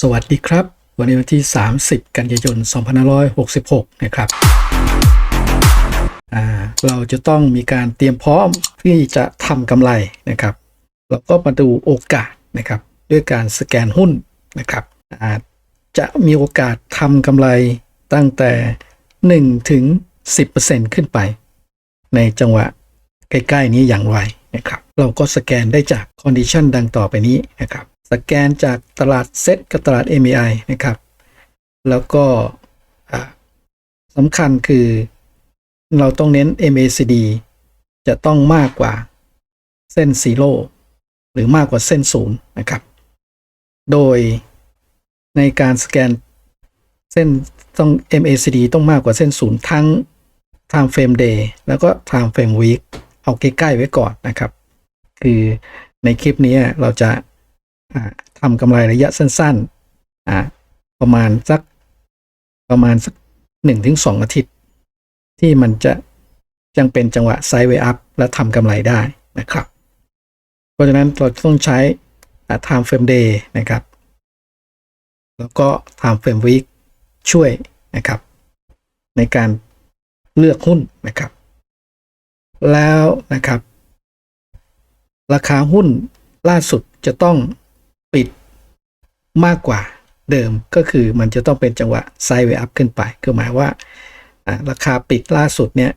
สวัสดีครับ วันนี้วันที่ 30 กันยายน 2566 นะครับเราจะต้องมีการเตรียมพร้อมที่จะทำกำไรนะครับแล้วก็มาดูโอกาสนะครับ ด้วยการสแกนหุ้นนะครับอาจจะมีโอกาสทำกำไรตั้งแต่ 1 ถึง 10%ขึ้นไป ในจังหวะใกล้ ๆ นี้อย่างไรนะครับ เราก็สแกนได้จากคอนดิชันดังต่อไปนี้นะครับ สแกนจากตลาดเซ็ตกับตลาด MAI นะครับ แล้วก็สำคัญคือเราต้องเน้น MACD จะต้องมากกว่าเส้นซีโร่หรือมากกว่าเส้นศูนย์นะครับ โดยในการสแกนเส้นต้อง MACD ต้องมากกว่าเส้นศูนย์ทั้ง time frame day แล้วก็ time frame week เอาใกล้ ๆ ไว้ก่อนนะครับ คือในคลิปนี้เราจะ ทำกำไรระยะสั้นๆอ่าประมาณสักประมาณสักหนึ่งถึงสองอาทิตย์ ที่มันจะยังเป็นจังหวะไซด์เวย์อัพและทำกำไรได้นะครับ เพราะฉะนั้นเราต้องใช้ time frame day นะครับ แล้วก็ time frame week ช่วยนะครับ ในการเลือกหุ้นนะครับ แล้วนะครับ ราคาหุ้นล่าสุดจะต้อง มากกว่าเดิมก็คือมันจะต้องเป็นจังหวะไซด์เวย์อัพขึ้นไป คือหมายว่าราคาปิดล่าสุดเนี่ย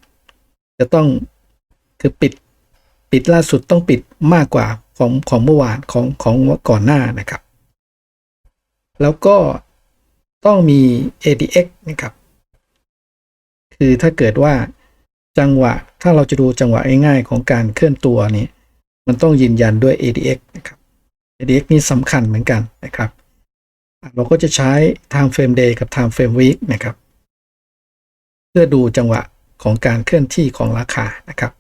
จะต้องคือปิดปิดล่าสุดต้องปิดมากกว่าของของเมื่อวานของของก่อนหน้านะครับ แล้วก็ต้องมี ADX นะครับ คือถ้าเกิดว่าจังหวะถ้าเราจะดูจังหวะง่ายๆของการเคลื่อนตัวนี้มันต้องยืนยันด้วย ADX นะครับ ADX นี่สำคัญเหมือนกันนะครับ เราก็จะใช้ time frame day กับ time frame week นะครับ เพื่อดูจังหวะของการเคลื่อนที่ของราคานะครับ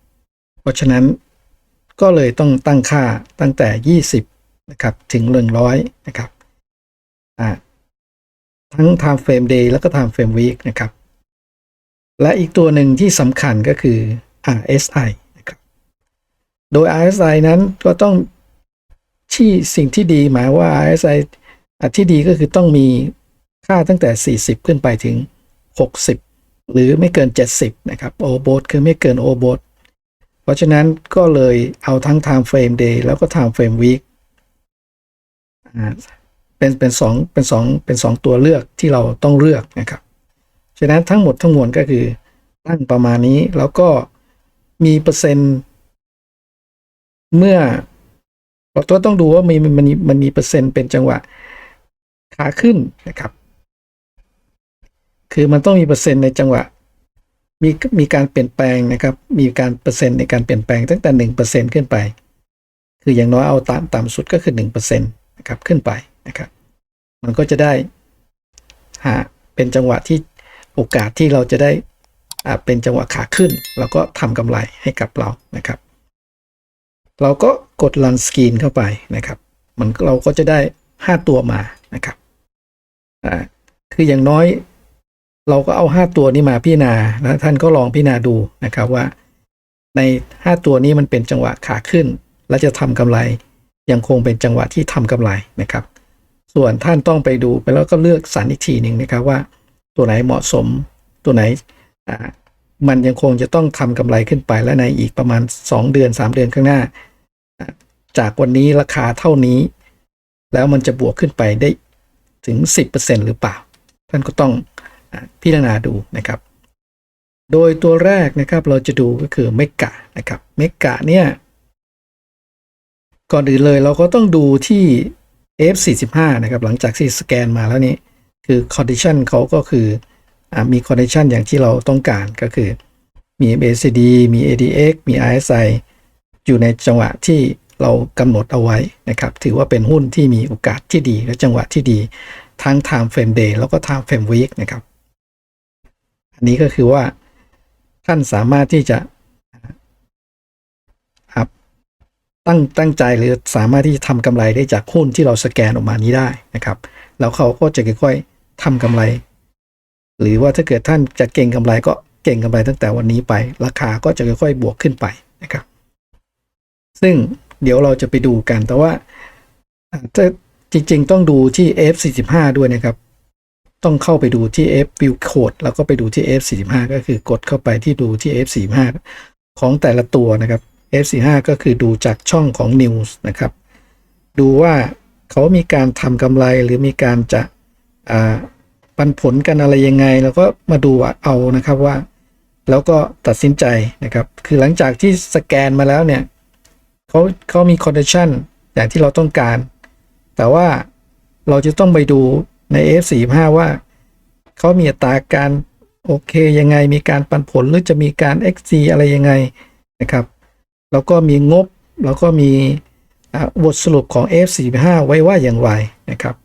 เพราะฉะนั้นก็เลยต้องตั้งค่าตั้งแต่ 20 นะครับ ถึง 100 นะครับทั้ง time frame day แล้วก็ time frame week นะครับ และอีกตัวหนึ่งที่สำคัญก็คือ RSI นะครับโดย RSI นั้นก็ต้องที่สิ่งที่ดีหมายว่า RSI อะที่ดีก็คือต้องมีค่าตั้งแต่ 40 ขึ้นไปถึง 60 หรือไม่เกิน 70 นะครับโอโบทคือไม่เกินโอโบทเพราะฉะนั้นก็เลยเอาทั้ง time frame day แล้วก็ time frame week เป็นเป็นสองเป็นสองเป็นสองตัวเลือกที่เราต้องเลือกนะครับฉะนั้นทั้งหมดทั้งมวลก็คือตั้งประมาณนี้แล้วก็มีเปอร์เซ็นต์ เมื่อเราต้องดูว่ามีมันมีมันมีเปอร์เซ็นต์เป็นจังหวะ ขาขึ้นนะครับ คือมันต้องมีเปอร์เซ็นต์ในจังหวะ มีมีการเปลี่ยนแปลงนะครับ มีการเปอร์เซ็นต์ในการเปลี่ยนแปลงตั้งแต่หนึ่งเปอร์เซ็นขึ้นไป คืออย่างน้อยเอาตามต่ำสุดก็คือหนึ่งเปอร์เซ็นต์นะครับขึ้นไปนะครับ มันก็จะได้หาเป็นจังหวะที่โอกาสที่เราจะได้อ่าเป็นจังหวะขาขึ้น แล้วก็ทำกำไรให้กับเรานะครับ เราก็กด run screen เข้าไปนะครับ มันเราก็จะได้ 5 ตัวมานะครับ อ่าคืออย่างน้อยเราก็เอา5ตัวนี้มาพิจารณาแล้วท่านก็ลองพิจารณาดูนะครับว่า ใน5ตัวนี้มันเป็นจังหวะขาขึ้น และจะทำกำไร ยังคงเป็นจังหวะที่ทำกำไรนะครับ ส่วนท่านต้องไปดูไปแล้วก็เลือกสรรอีกทีหนึ่งนะครับว่า ตัวไหนเหมาะสม ตัวไหนมันยังคงจะต้องทำกำไรขึ้นไปและในอีกประมาณ 2 เดือน 3 เดือนข้างหน้า จากวันนี้ราคาเท่านี้ แล้วมันจะบวกขึ้นไปได้ ถึง 10%หรือเปล่า ท่านก็ต้องพิจารณาดูนะครับ โดยตัวแรกนะครับเราจะดูก็คือเมกะนะครับเมกะเนี่ย ก่อนอื่นเลยเราก็ต้องดูที่ F45 นะครับหลังจากที่สแกนมาแล้วนี่คือ condition เขาก็คืออมี condition อย่างที่เราต้องการก็คือมี MACD มี ADX มี RSI อยู่ในจังหวะที่ เรากำหนดเอาไว้นะครับ ถือว่าเป็นหุ้นที่มีโอกาสที่ดีและจังหวะที่ดีทั้ง time frame day แล้วก็ time frame week นะครับ อันนี้ก็คือว่าท่านสามารถที่จะตั้งตั้งใจหรือสามารถที่จะทำกำไรได้จากหุ้นที่เราสแกนออกมานี้ได้นะครับ แล้วเขาก็จะค่อยๆทำกำไร หรือว่าถ้าเกิดท่านจะเก่งกำไรก็เก่งกำไรตั้งแต่วันนี้ไป ราคาก็จะค่อยๆบวกขึ้นไปนะครับ ซึ่ง เดี๋ยวเราจะไปดูกัน แต่ว่าอ่าถ้าจริง ๆ ต้องดูที่ F45 ด้วยนะครับ ต้องเข้าไปดูที่ F View Code แล้วก็ไปดูที่ F45 ก็คือกดเข้าไปที่ดูที่ F45 ของแต่ละตัวนะครับ F45 ก็คือดูจากช่องของ News นะครับ ดูว่าเขามีการทำกำไรหรือมีการจะปันผลกันอะไรยังไง แล้วก็มาดูเอานะครับว่า แล้วก็ตัดสินใจนะครับ คือหลังจากที่สแกนมาแล้วเนี่ย เขาเขามีคอนดิชันอย่างที่เราต้องการ แต่ว่าเราจะต้องไปดูใน F45 ว่า เขามีอัตราการโอเคยังไงมีการปันผลหรือจะมีการ XG อะไรยังไงนะครับ แล้วก็มีงบ แล้วก็มีบทสรุปของ F45 ไว้ว่าอย่างไรนะครับ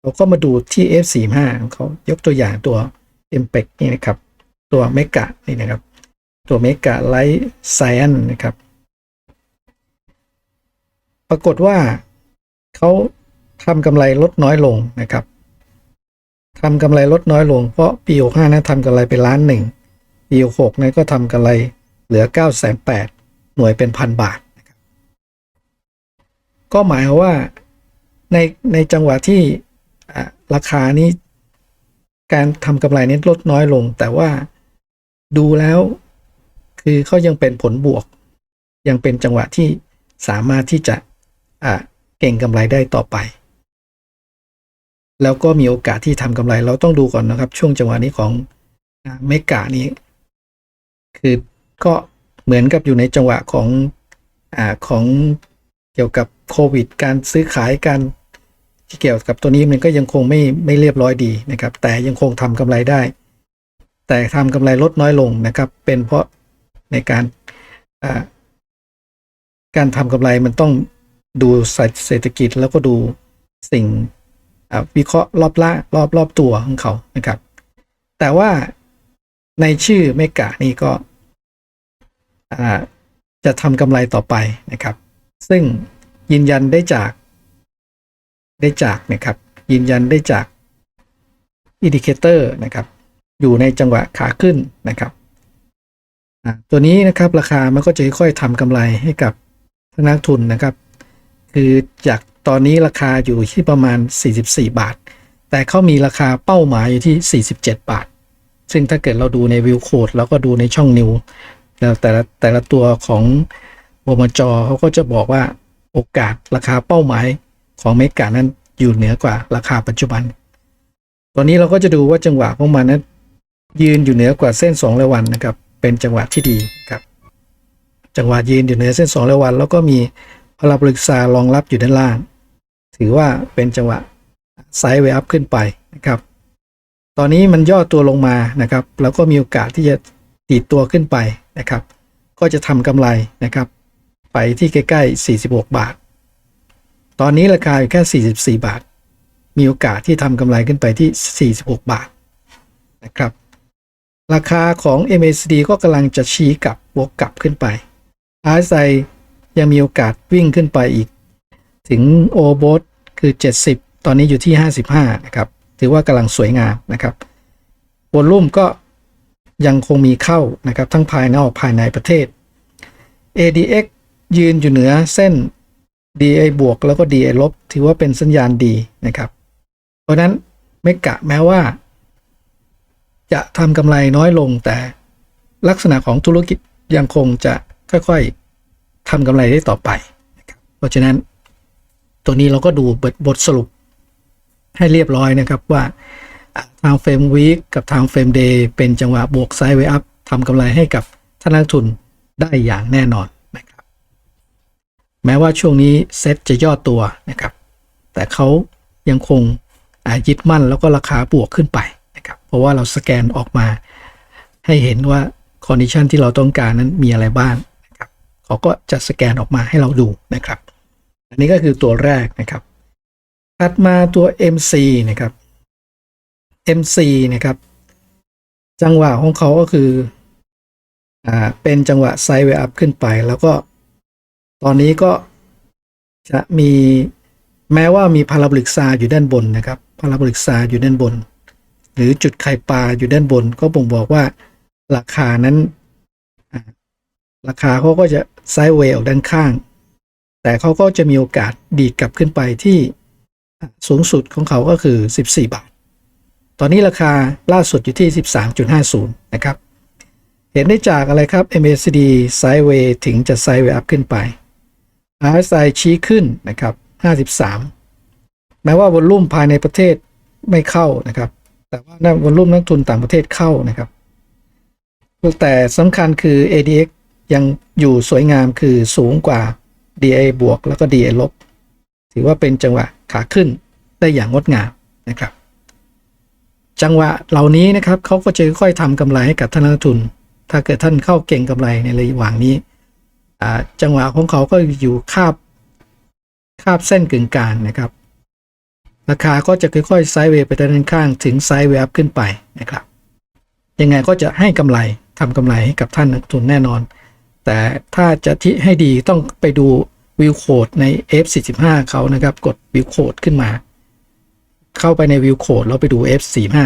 เราก็มาดูที่ F45 ของเขายกตัวอย่างตัว m p e c นี่นะครับ ตัวเมกะนี่นะครับ ตัวเมกะไลท์ไซแอนนะครับ ปรากฏว่าเขาทำกำไรลดน้อยลงนะครับทำกำไรลดน้อยลง เพราะปี65นั้นทำกำไรไปล้านหนึ่งปี66นั้นก็ทำกำไรเหลือ9 8 0 0 0หน่วยเป็นพันบาทนะครับก็หมายความว่าในในจังหวะที่ราคานี้การทำกำไรนี้ลดน้อยลง แต่ว่าดูแล้วคือเขายังเป็นผลบวก ยังเป็นจังหวะที่สามารถที่จะ เก่งกำไรได้ต่อไป แล้วก็มีโอกาสที่ทำกำไรเราต้องดูก่อนนะครับ ช่วงจังหวะนี้ของเมกานี้ คือก็เหมือนกับอยู่ในจังหวะของอของเกี่ยวกับโควิด การซื้อขายการที่เกี่ยวกับตัวนี้มันก็ยังคงไม่ไม่เรียบร้อยดีนะครับ แต่ยังคงทำกำไรได้ แต่ทำกำไรลดน้อยลงนะครับ เป็นเพราะในการการทำกำไรมันต้อง ดูเศรษฐกิจแล้วก็ดูสิ่งวิเคราะห์รอบละรอบรอบตัวของเขานะครับ แต่ว่าในชื่อเมกะนี่ก็จะทำกำไรต่อไปนะครับ ซึ่งยืนยันได้จาก ได้จากนะครับ ยืนยันได้จากอินดิเคเตอร์นะครับ อยู่ในจังหวะขาขึ้นนะครับตัวนี้นะครับราคามันก็จะค่อยๆทำกำไรให้กับนักทุนนะครับ คือจากตอนนี้ราคาอยู่ที่ประมาณ 44 บาท แต่เขามีราคาเป้าหมายอยู่ที่ 47 บาท ซึ่งถ้าเกิดเราดูในวิวโคดแล้วก็ดูในช่องนิวแต่ละแต่ละตัวของบมจเขาก็จะบอกว่าโอกาสราคาเป้าหมายของเมกานั้นอยู่เหนือกว่าราคาปัจจุบัน ตอนนี้เราก็จะดูว่าจังหวะของมันนั้นยืนอยู่เหนือกว่าเส้น2ระวันนะครับ เป็นจังหวะที่ดีครับ จังหวะยืนอยู่เหนือเส้น2ระวัน แล้วก็มี พลาบริกซารองรับอยู่ด้านล่าง ถือว่าเป็นจังหวะไซด์เวอัพขึ้นไปนะครับ ตอนนี้มันย่อตัวลงมานะครับแล้วก็มีโอกาสที่จะตีดตัวขึ้นไปนะครับ ก็จะทำกำไรนะครับ ไปที่ใกล้ๆ 46 บาท ตอนนี้ราคาอยู่แค่ 44 บาท มีโอกาสที่ทำกำไรขึ้นไปที่ 46 บาทนะครับ ราคาของ MACD ก็กำลังจะชี้กลับวกกลับขึ้นไป RSI ยังมีโอกาสวิ่งขึ้นไปอีก ถึง o b o t คือ 70 ตอนนี้อยู่ที่ 55 นะครับ ถือว่ากำลังสวยงามนะครับวอลลุ่มก็ยังคงมีเข้านะครับ ทั้งภายนอกภายในประเทศ ADX ยืนอยู่เหนือเส้น DA บวกแล้วก็ DA ลบ ถือว่าเป็นสัญญาณดีนะครับ เพราะนั้นไม่กะแม้ว่า จะทำกำไรน้อยลงแต่ลักษณะของธุรกิจยังคงจะค่อยๆ ทำกำไรได้ต่อไปนะครับเพราะฉะนั้นตัวนี้เราก็ดูบทบทสรุปให้เรียบร้อยนะครับว่าทางเฟรมวีคกับทางเฟรมเดย์เป็นจังหวะบวกไซด์เวอัพทำกำไรให้กับท่านนักทุนได้อย่างแน่นอนนะครับ แม้ว่าช่วงนี้เซ็ตจะย่อตัวนะครับ แต่เขายังคงยึดมั่นแล้วก็ราคาบวกขึ้นไปนะครับ เพราะว่าเราสแกนออกมาให้เห็นว่าคอนดิชันที่เราต้องการนั้นมีอะไรบ้าง เขาก็จะสแกนออกมาให้เราดูนะครับ อันนี้ก็คือตัวแรกนะครับ ถัดมาตัว MC นะครับ MC นะครับ จังหวะของเขาก็คืออ่าเป็นจังหวะไซด์เวอัพขึ้นไป แล้วก็ตอนนี้ก็จะมีแม้ว่ามีพาราบลิกซาอยู่ด้านบนนะครับพาราบลิกซาอยู่ด้านบน หรือจุดไข่ปลาอยู่ด้านบน ก็บ่งบอกว่าราคานั้น ราคาเขาก็จะ ไซด์เวย์ออกด้านข้าง แต่เขาก็จะมีโอกาสดีดกลับขึ้นไปที่สูงสุดของเขาก็คือ 14 บาท ตอนนี้ราคาล่าสุดอยู่ที่ 13.50 นะครับ เห็นได้จากอะไรครับ MACD ไซด์เวย์ถึงจะไซด์เวย์อัพขึ้นไป RSI ชี้ขึ้นนะครับ 53 แม้ว่าวอลลุ่มภายในประเทศไม่เข้านะครับ แต่ว่าวอลลุ่มนักทุนต่างประเทศเข้านะครับ แต่สำคัญคือ ADX ยังอยู่สวยงามคือสูงกว่า DA บวกแล้วก็ DA ลบ ถือว่าเป็นจังหวะขาขึ้นได้อย่างงดงามนะครับ จังหวะเหล่านี้นะครับเขาก็จะค่อยๆทำกำไรให้กับท่านนักทุน ถ้าเกิดท่านเข้าเก่งกำไรในระหว่างนี้ จังหวะของเขาก็อยู่คาบคาบเส้นกึ่งกลางนะครับ ราคาก็จะค่อยๆไซด์เวย์ไปด้านข้างถึงไซด์เวย์อัพขึ้นไปนะครับ ยังไงก็จะให้กำไรทำกำไรให้กับท่านนักทุนแน่นอน แต่ถ้าจะที่ให้ดีต้องไปดูวิวโคดใน F45 เขานะครับ กดวิวโคดขึ้นมา เข้าไปในวิวโคดแล้วไปดู F45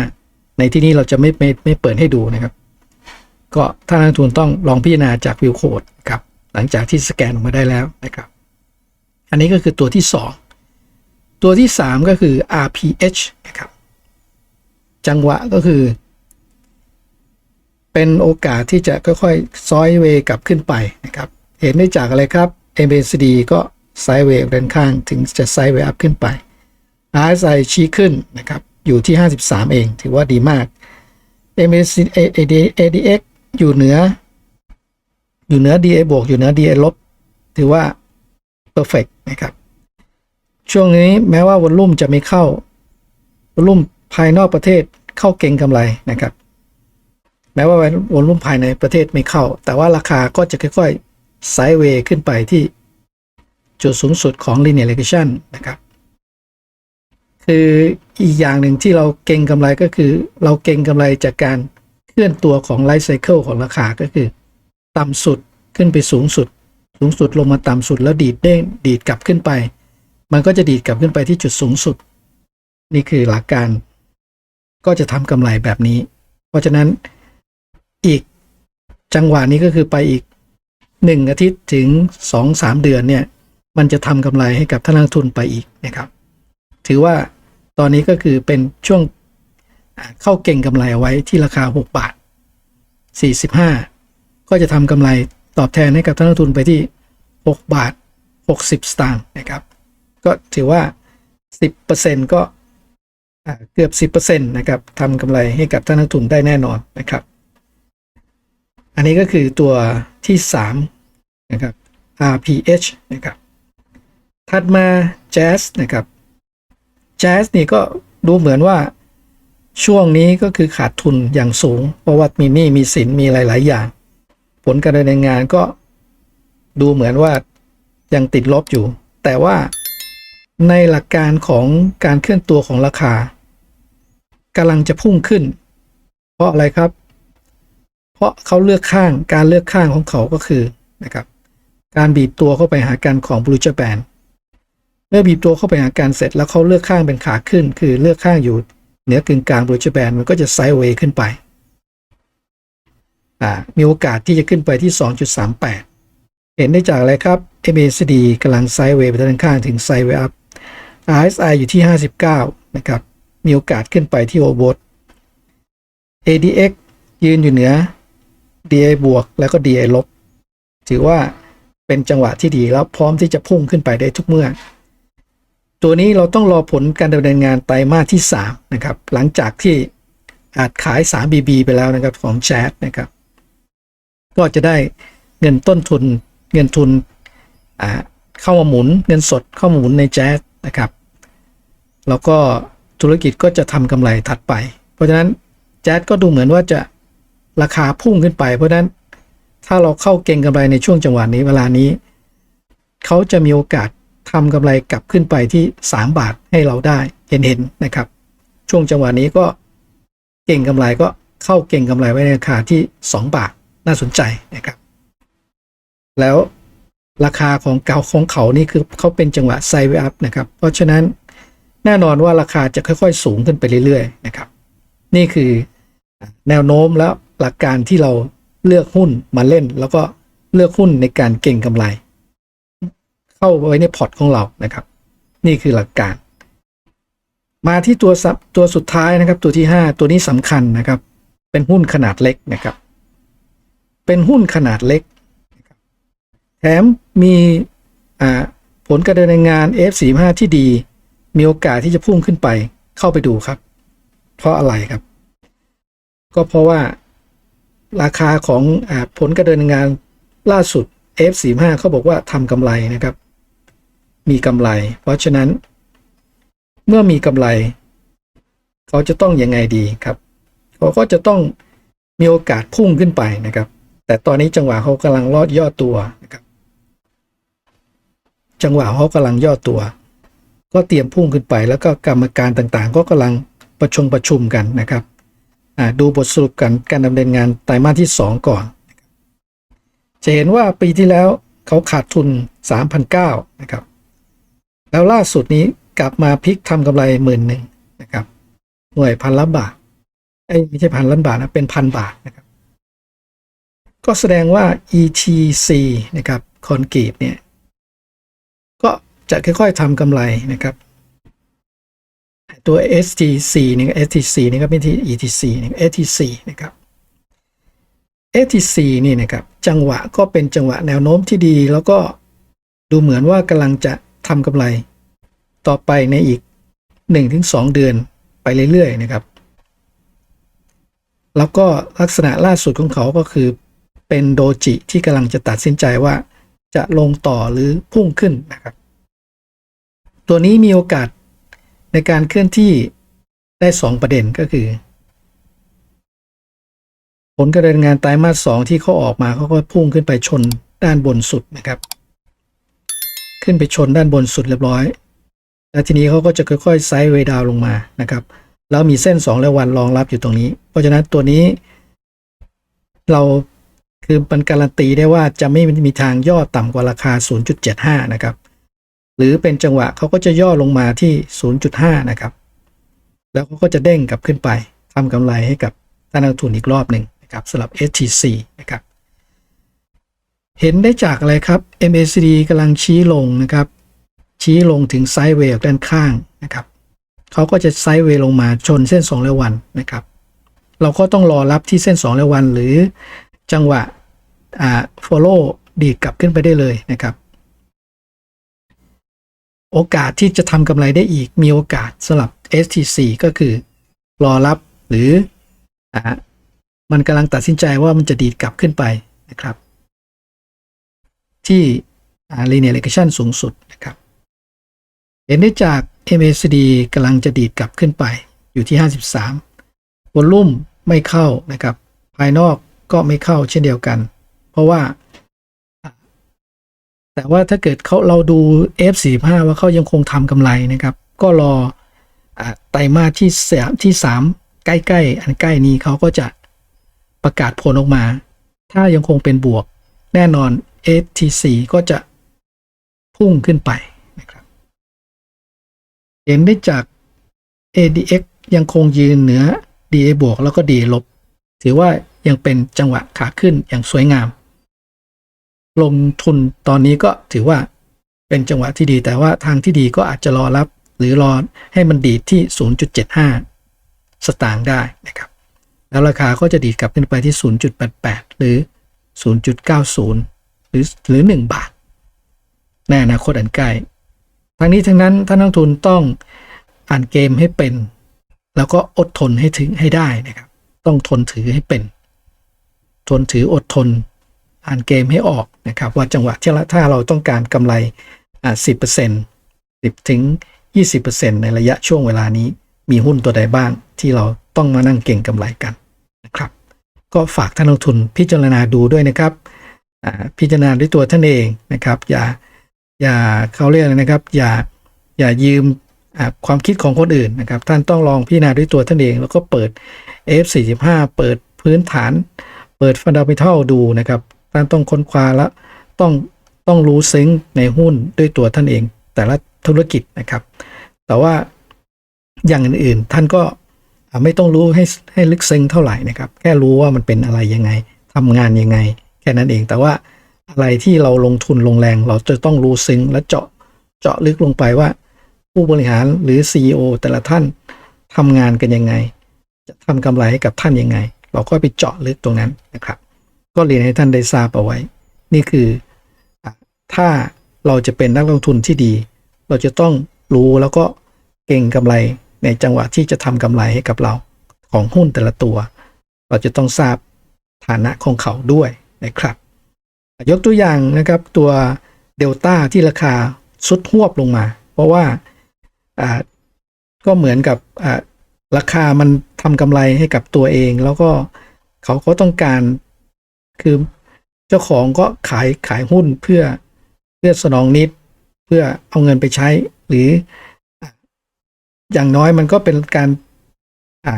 ในที่นี้เราจะไม่ไม่ไม่เปิดให้ดูนะครับ ก็ถ้านักทุนต้องลองพิจารณาจากวิวโคดครับหลังจากที่สแกนออกมาได้แล้วนะครับ อันนี้ก็คือตัวที่ 2 ตัวที่ 3 ก็คือ RPH นะครับ จังหวะก็คือ เป็นโอกาสที่จะค่อยๆซอยเวกลับขึ้นไปนะครับเห็นได้จากอะไรครับ MACD ก็ไซด์เวย์ด้านข้างถึงจะไซด์เวย์อัพขึ้นไป RSI ชี้ขึ้นนะครับอยู่ที่ 53 เองถือว่าดีมาก MACD ADX อยู่เหนือ อยู่เหนือ DA บวกอยู่เหนือ DA ลบถือว่า perfect นะครับช่วงนี้แม้ว่าวอลลุ่มจะไม่เข้าวอลลุ่มภายนอกประเทศเข้าเก่งกำไรนะครับ แม้ว่าวอลลุ่มภายในประเทศไม่เข้า แต่ว่าราคาก็จะค่อยๆไซด์เวย์ขึ้นไปที่จุดสูงสุดของ linear regression นะครับ คืออีกอย่างหนึ่งที่เราเก่งกำไรก็คือ เราเก่งกำไรจากการเคลื่อนตัวของ life cycle ของราคาก็คือ ต่ำสุดขึ้นไปสูงสุด สูงสุดลงมาต่ำสุดแล้วดีดเด้งดีดกลับขึ้นไป มันก็จะดีดกลับขึ้นไปที่จุดสูงสุด นี่คือหลักการ ก็จะทำกำไรแบบนี้ เพราะฉะนั้น อีกจังหวะนี้ก็คือไปอีกหนึ่งอาทิตย์ถึงสองสามเดือนเนี่ย มันจะทำกำไรให้กับท่านนักทุนไปอีกนะครับ ถือว่าตอนนี้ก็คือเป็นช่วงเข้าเก่งกำไรเอาไว้ที่ราคา 6 บาท 45 ก็จะทำกำไรตอบแทนให้กับท่านนักทุนไปที่ 6 บาท 60 สตางค์นะครับ ก็ถือว่า 10%ก็เกือบ 10%นะครับทำกำไรให้กับท่านนักทุนได้แน่นอนนะครับ อันนี้ก็คือตัวที่3นะครับ RPH นะครับ ถัดมา Jazz นะครับ Jazz นี่ก็ดูเหมือนว่าช่วงนี้ก็คือขาดทุนอย่างสูง เพราะว่ามีหนี้มีสินมีหลาย ๆ อย่าง ผลการดำเนินงานก็ดูเหมือนว่ายังติดลบอยู่ แต่ว่าในหลักการของการเคลื่อนตัวของราคากำลังจะพุ่งขึ้น เพราะอะไรครับ เพราะเขาเลือกข้างการเลือกข้างของเขาก็คือนะครับการบีบตัวเข้าไปหากันของบรูจแบนเมื่อบีบตัวเข้าไปหากันเสร็จแล้วเขาเลือกข้างเป็นขาขึ้น คือเลือกข้างอยู่เหนือกึ่งกลางบรูจแบนมันก็จะไซด์เวย์ขึ้นไปอ่ามีโอกาสที่จะขึ้นไปที่ 2.38 เห็นได้จากอะไรครับ MACD กำลังไซด์เวย์ไปด้านข้างถึงไซด์เวย์อัพ RSI อยู่ที่ 59 นะครับ มีโอกาสขึ้นไปที่โอบท ADX ยืนอยู่เหนือ DA บวกแล้วก็ DA ลบ ถือว่าเป็นจังหวะที่ดีแล้วพร้อมที่จะพุ่งขึ้นไปได้ทุกเมื่อ ตัวนี้เราต้องรอผลการดำเนินงานไตรมาสที่ 3 นะครับ หลังจากที่อาจขาย 3BB ไปแล้วนะครับของแชทนะครับ ก็จะได้เงินต้นทุนเงินทุนเข้ามาหมุนเงินสดเข้ามาหมุนในแจ๊สนะครับ แล้วก็ธุรกิจก็จะทำกำไรถัดไป เพราะฉะนั้นแจ๊สก็ดูเหมือนว่าจะ ราคาพุ่งขึ้นไป เพราะฉะนั้นถ้าเราเข้าเก่งกำไรในช่วงจังหวะนี้เวลานี้ เขาจะมีโอกาสทำกำไรกลับขึ้นไปที่ 3 บาทให้เราได้เห็นๆนนะครับ ช่วงจังหวะนี้ก็เก่งกำไรก็เข้าเก่งกำไรไว้ในราคาที่ 2 บาทน่าสนใจนะครับ แล้วราคาของเก่าของเขานี่คือเขาเป็นจังหวะไซด์เวอัพนะครับ เพราะฉะนั้นแน่นอนว่าราคาจะค่อย ๆ สูงขึ้นไปเรื่อยๆนะครับ นี่คือแนวโน้มแล้ว หลักการที่เราเลือกหุ้นมาเล่น แล้วก็เลือกหุ้นในการเก่งกำไร เข้าไว้ในพอร์ตของเรานะครับ นี่คือหลักการ มาที่ตัวซับตัวสุดท้ายนะครับ ตัวที่ 5 ตัวนี้สำคัญนะครับ เป็นหุ้นขนาดเล็กนะครับ เป็นหุ้นขนาดเล็ก แถมมีผลการดำเนินงาน F45 ที่ดี มีโอกาสที่จะพุ่งขึ้นไปเข้าไปดูครับ เพราะอะไรครับ ก็เพราะว่า ราคาของอผลการดำเนินงานล่าสุด F45 เขาบอกว่าทำกำไรนะครับ มีกำไร เพราะฉะนั้น เมื่อมีกำไร เขาจะต้องยังไงดีครับ เขาก็จะต้องมีโอกาสพุ่งขึ้นไปนะครับ แต่ตอนนี้จังหวะเขากำลังลอดย่อตัวนะครับ จังหวะเขากำลังย่อตัว ก็เตรียมพุ่งขึ้นไป แล้วก็กรรมการต่างๆ ก็กำลังประชุมประชุมกันนะครับ ดูบทสรุปกันการดำเนินงานไตรมาสที่ 2 ก่อน จะเห็นว่าปีที่แล้วเขาขาดทุน 3,009นะครับ แล้วล่าสุดนี้กลับมาพลิกทำกำไรหมื่นหนึ่งนะครับ หน่วยพันล้านบาทไอ้ไม่ใช่พันล้านบาทนะ เป็นพันบาทนะครับ ก็แสดงว่า ETC นะครับคอนกรีตเนี่ย ก็จะค่อยๆทำกำไรนะครับ ตัว STC นี่ STC นี่ก็ไม่ที่ ETC นี่ก็ STC นะครับ STC นี่นะครับจังหวะก็เป็นจังหวะแนวโน้มที่ดี แล้วก็ดูเหมือนว่ากำลังจะทำกำไร ต่อไปในอีก 1-2 เดือนไปเรื่อยๆนะครับ แล้วก็ลักษณะล่าสุดของเขาก็คือเป็นโดจิที่กำลังจะตัดสินใจว่าจะลงต่อหรือพุ่งขึ้นนะครับ ตัวนี้มีโอกาส ในการเคลื่อนที่ได้ 2 ประเด็นก็คือ ผลการดำเนินงานไตรมาสสองที่เขาออกมาเขาก็พุ่งขึ้นไปชนด้านบนสุดนะครับ ขึ้นไปชนด้านบนสุดเรียบร้อย แล้วทีนี้เขาก็จะค่อยๆไซด์เวดาวลงมานะครับ แล้วมีเส้น 2 และวันรองรับอยู่ตรงนี้ เพราะฉะนั้นตัวนี้ เราคือมันการันตีได้ว่าจะไม่มีทางย่อต่ำกว่าราคา 0.75 นะครับ หรือเป็นจังหวะเขาก็จะย่อลงมาที่ 0.5 นะครับ แล้วเขาก็จะเด้งกลับขึ้นไปทำกำไรให้กับท่านนักลทุนอีกรอบหนึ่งนะครับสำหรับ STC นะครับ เห็นได้จากอะไรครับ MACD กำลังชี้ลงนะครับ ชี้ลงถึงไซด์เวย์ด้านข้างนะครับเขาก็จะไซด์เวย์ลงมาชนเส้น2และวันนะครับ เราก็ต้องรอรับที่เส้น2และวัน หรือจังหวะอ่า follow ดีดกลับขึ้นไปได้เลยนะครับ โอกาสที่จะทำกำไรได้อีกมีโอกาสสำหรับ STC ก็คือ รอรับหรืออ่ามันกำลังตัดสินใจว่ามันจะดีดกลับขึ้นไปนะครับ ที่ linear regression สูงสุดนะครับ เห็นได้จาก MACD กำลังจะดีดกลับขึ้นไปอยู่ที่ 53วอลลุ่มไม่เข้านะครับ ภายนอกก็ไม่เข้าเช่นเดียวกัน เพราะว่า แต่ว่าถ้าเกิดเขาเราดู F45 ว่าเขายังคงทำกำไรนะครับ ก็รอไตรมาสที่สามที่ 3 ใกล้ๆ อันใกล้นี้เขาก็จะประกาศผลออกมา ถ้ายังคงเป็นบวก แน่นอน STC ก็จะพุ่งขึ้นไปนะครับ เห็นได้จาก ADX ยังคงยืนเหนือ DA บวกแล้วก็ DA ลบ ถือว่ายังเป็นจังหวะขาขึ้นอย่างสวยงาม ลงทุนตอนนี้ก็ถือว่าเป็นจังหวะที่ดี แต่ว่าทางที่ดีก็อาจจะรอรับ หรือรอให้มันดีที่ 0.75 สตางค์ได้นะครับ แล้วราคาก็จะดีดกลับขึ้นไปที่ 0.88 หรือ 0.90 หรือหรือ 1 บาทในอนาคตอันใกล้ทั้งนี้ทั้งนั้นท่านนักทุนต้องอ่านเกมให้เป็น แล้วก็อดทนให้ถึงให้ได้นะครับ ต้องทนถือให้เป็น ทนถืออดทน อ่านเกมให้ออกนะครับว่าจังหวะที่ถ้าเราต้องการกำไรอ่า10% 10ถึง20%ในระยะช่วงเวลานี้มีหุ้นตัวใดบ้างที่เราต้องมานั่งเก่งกำไรกันนะครับ ก็ฝากท่านลงทุนพิจารณาดูด้วยนะครับพิจารณาด้วยตัวท่านเองนะครับ อย่าอย่าเขาเรียกอะไรนะครับ อย่าอย่ายืมความคิดของคนอื่นนะครับ ท่านต้องลองพิจารณาด้วยตัวท่านเอง แล้วก็เปิด F45 เปิดพื้นฐาน เปิดฟันด a เ e ทัลดูนะครับ ท่านต้องค้นคว้าแล้วต้องต้องรู้ซึ้งในหุ้นด้วยตัวท่านเอง แต่ละธุรกิจนะครับ แต่ว่าอย่างอื่นๆ ท่านก็ไม่ต้องรู้ให้ให้ลึกซึ้งเท่าไหร่นะครับ แค่รู้ว่ามันเป็นอะไรยังไงทำงานยังไง แค่นั้นเอง แต่ว่าอะไรที่เราลงทุนลงแรง เราจะต้องรู้ซึ้งและเจาะเจาะลึกลงไปว่า ผู้บริหารหรือ CEO แต่ละท่านทำงานกันยังไง จะทำกำไรให้กับท่านยังไง เราก็ไปเจาะลึกตรงนั้นนะครับ ก็เรียนให้ท่านได้ทราบเอาไว้ นี่คือถ้าเราจะเป็นนักลงทุนที่ดี เราจะต้องรู้แล้วก็เก่งกำไรในจังหวะที่จะทำกำไรให้กับเราของหุ้นแต่ละตัว เราจะต้องทราบฐานะของเขาด้วยนะครับ ยกตัวอย่างนะครับตัวเดลต้าที่ราคาสุดหวบลงมา เพราะว่าก็เหมือนกับราคามันทำกำไรให้กับตัวเอง แล้วก็เขาก็ต้องการ คือเจ้าของก็ขายขายหุ้นเพื่อเพื่อสนองนิดเพื่อเอาเงินไปใช้ หรืออย่างน้อยมันก็เป็นการอ่า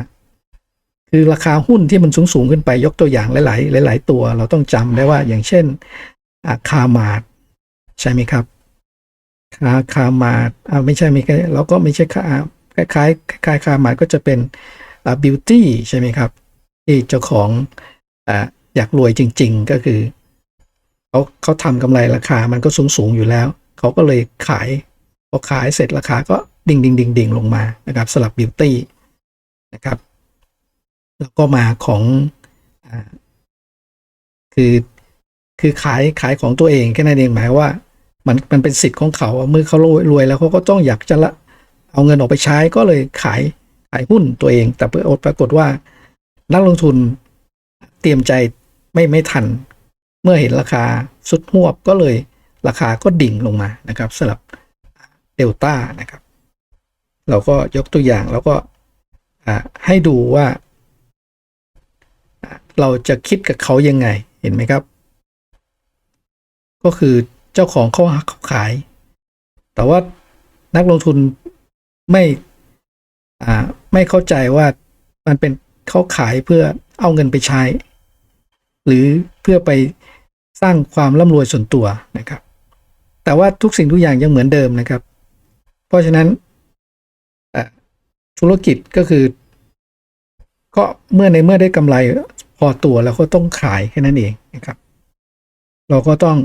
คือราคาหุ้นที่มันสูงสูงขึ้นไปยกตัวอย่างหลาย ๆ หลาย ๆ ตัว เราต้องจำได้ว่าอย่างเช่นอ่าคามาดใช่ไหมครับคาคามาดอ่าไม่ใช่ไม่ใช่แล้วก็ไม่ใช่คาคล้ายคล้ายคามาดก็จะเป็นบิวตี้ใช่ไหมครับที่เจ้าของอ่า อยากรวยจริง ๆ ก็คือเขาเขาทำกำไรราคามันก็สูงสูงๆอยู่แล้ว เขาก็เลยขายพอขายเสร็จราคาก็ดิ่งดิ่งดิ่งดิ่งลงมานะครับสลับบิวตี้นะครับ แล้วก็มาของอคือคือขายขายของตัวเองแค่นั้นเองหมายว่า มันมันเป็นสิทธิ์ของเขาเมื่อเขารวยรวยแล้วเขาก็ต้องอยากจะละเอาเงินออกไปใช้ก็เลยขายขายหุ้นตัวเอง แต่ปรากฏว่า นักลงทุนเตรียมใจ ไม่ไม่ทัน เมื่อเห็นราคาสุดหวบก็เลยราคาก็ดิ่งลงมานะครับสำหรับเดลต้านะครับ เราก็ยกตัวอย่างแล้วก็ให้ดูว่า เราจะคิดกับเขายังไงเห็นไหมครับ ก็คือเจ้าของเขาเขาขาย แต่ว่านักลงทุนไม่ไม่เข้าใจว่ามันเป็นเขาขายเพื่อเอาเงินไปใช้ หรือเพื่อไปสร้างความร่ำรวยส่วนตัวนะครับ แต่ว่าทุกสิ่งทุกอย่างยังเหมือนเดิมนะครับ เพราะฉะนั้นธุรกิจก็คือ ก็เมื่อในเมื่อได้กำไรพอตัวแล้วก็ต้องขายแค่นั้นเองนะครับ เราก็ต้อง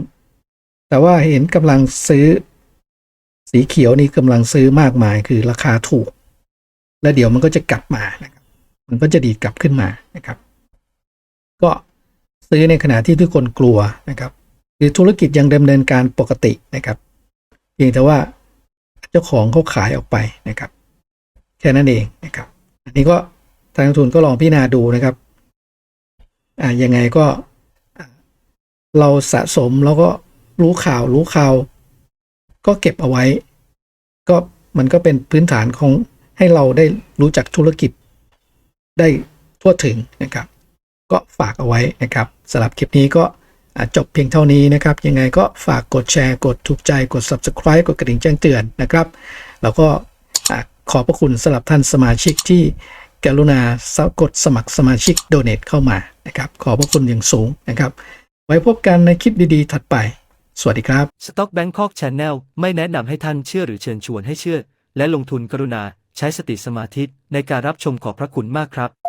แต่ว่าเห็นกำลังซื้อ สีเขียวนี่กำลังซื้อมากมายคือราคาถูก แล้วเดี๋ยวมันก็จะกลับมานะครับ มันก็จะดีดกลับขึ้นมานะครับ ก็ ซื้อในขณะที่ทุกคนกลัวนะครับคือธุรกิจยังดำเนินการปกตินะครับเพียงแต่ว่าเจ้าของเขาขายออกไปนะครับ แค่นั้นเองนะครับ อันนี้ก็ทางทุนก็ลองพิจารณาดูนะครับอ่ายังไงก็เราสะสมแล้วก็รู้ข่าวรู้ข่าว ก็เก็บเอาไว้ ก็มันก็เป็นพื้นฐานของให้เราได้รู้จักธุรกิจได้ทั่วถึงนะครับ ก็ฝากเอาไว้นะครับสำหรับคลิปนี้ก็จบเพียงเท่านี้นะครับ ยังไงก็ฝากกดแชร์กดถูกใจกด subscribe กดกระดิ่งแจ้งเตือนนะครับ แล้วก็ขอบพระคุณสำหรับท่านสมาชิกที่กรุณากดสมัครสมาชิกโดเน a t เข้ามานะครับ ขอบพระคุณอย่างสูงนะครับ ไว้พบกันในคลิปดีๆ ถัดไป สวัสดีครับ Stock Bangkok Channel ไม่แนะนำให้ท่านเชื่อหรือเชิญชวนให้เชื่อ และลงทุนกรุณาใช้สติสมาธิในการรับชมขอบพระคุณมากครับ